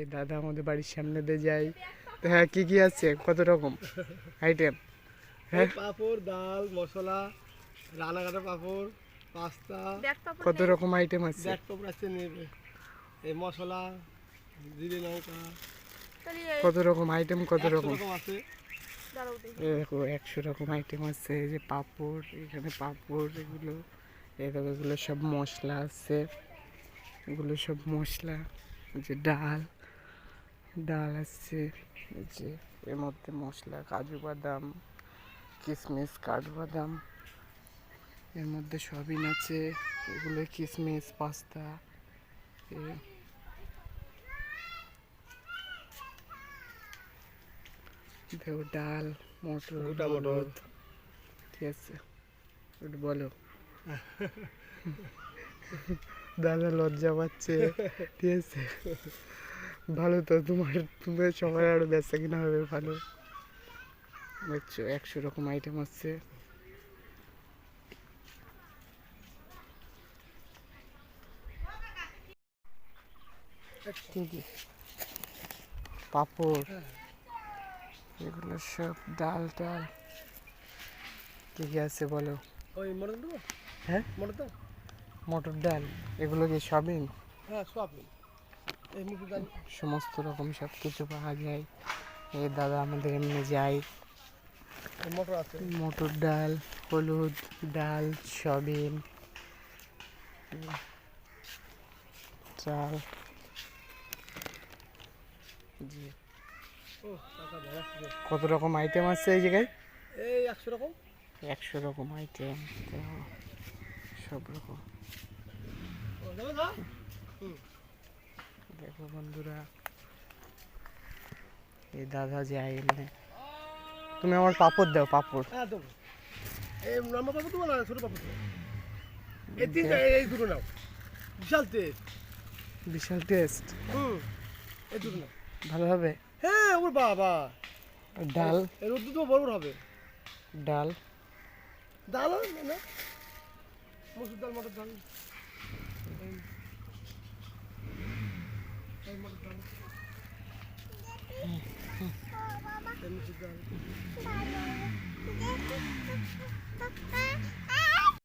এই দাদা আমাদের বাড়ির সামনে দিয়ে যায়। তো হ্যাঁ কি কি আছে? কত রকম? আইটেম হ্যাঁ? পাপড় ডাল মশলা রানাঘাটা পাপড় পাস্তা। কত রকম আইটেম আছে? ব্যাট পাপড় আছে নেবে। এই মশলা জিরে লঙ্কা। কত রকম আইটেম কত রকম? আছে। দেখো। একশো রকম আইটেম আছে। এই যে পাঁপড় এখানে পাঁপড় এগুলো। এগুলো সব মশলা আছে। এগুলো সব মশলা। যে ডাল ডাল আছে এই যে এর মধ্যে মশলা কাজু বাদাম কিশমিশ কাঠবাদাম এর মধ্যে সয়াবিন আছে এগুলো কিশমিশ পাস্তা ডাল মটর। ঠিক আছে বলো দাদা লজ্জা পাচ্ছে ঠিক আছে? ভালো তো তোমার তোমার সবার আরও বেচা কিনা হবে ভালো। বুঝছ একশো রকম আইটেম আছে পাপড় এগুলো সব ডাল টাল। কি কি আছে বলো? ওই হ্যাঁ? মটর ডাল এগুলো কি সবিন হ্যাঁ সব এই মুসুর ডাল। সমস্ত রকম সব কিছু পাওয়া যায়। এই দাদা আমাদের এমনি যায়। মটর আছে। মটর ডাল হলুদ ডাল সবিন চাল। কত রকম আইটেম আছে এই জায়গায়? এই একশো রকম। একশো রকম আইটেম সব রকম। দেখো বন্ধুরা এই দাদা যায় এমনি তুমি আমার পাপড় দাও পাপড়। হ্যাঁ এই লম্বা পাপড় না ছোটো পাপড় এই তিনটা এই- দুটো নাও। বিশাল টেস্ট বিশাল টেস্ট হুম এই দুটো নাও। ভালো হবে? হ্যাঁ ওর বাবা। ডাল? এই রোদ তো বড় হবে। ডাল? ডাল না। মসুর ডাল মটর ডাল। এই এই মটর ডাল এই মসুর ডাল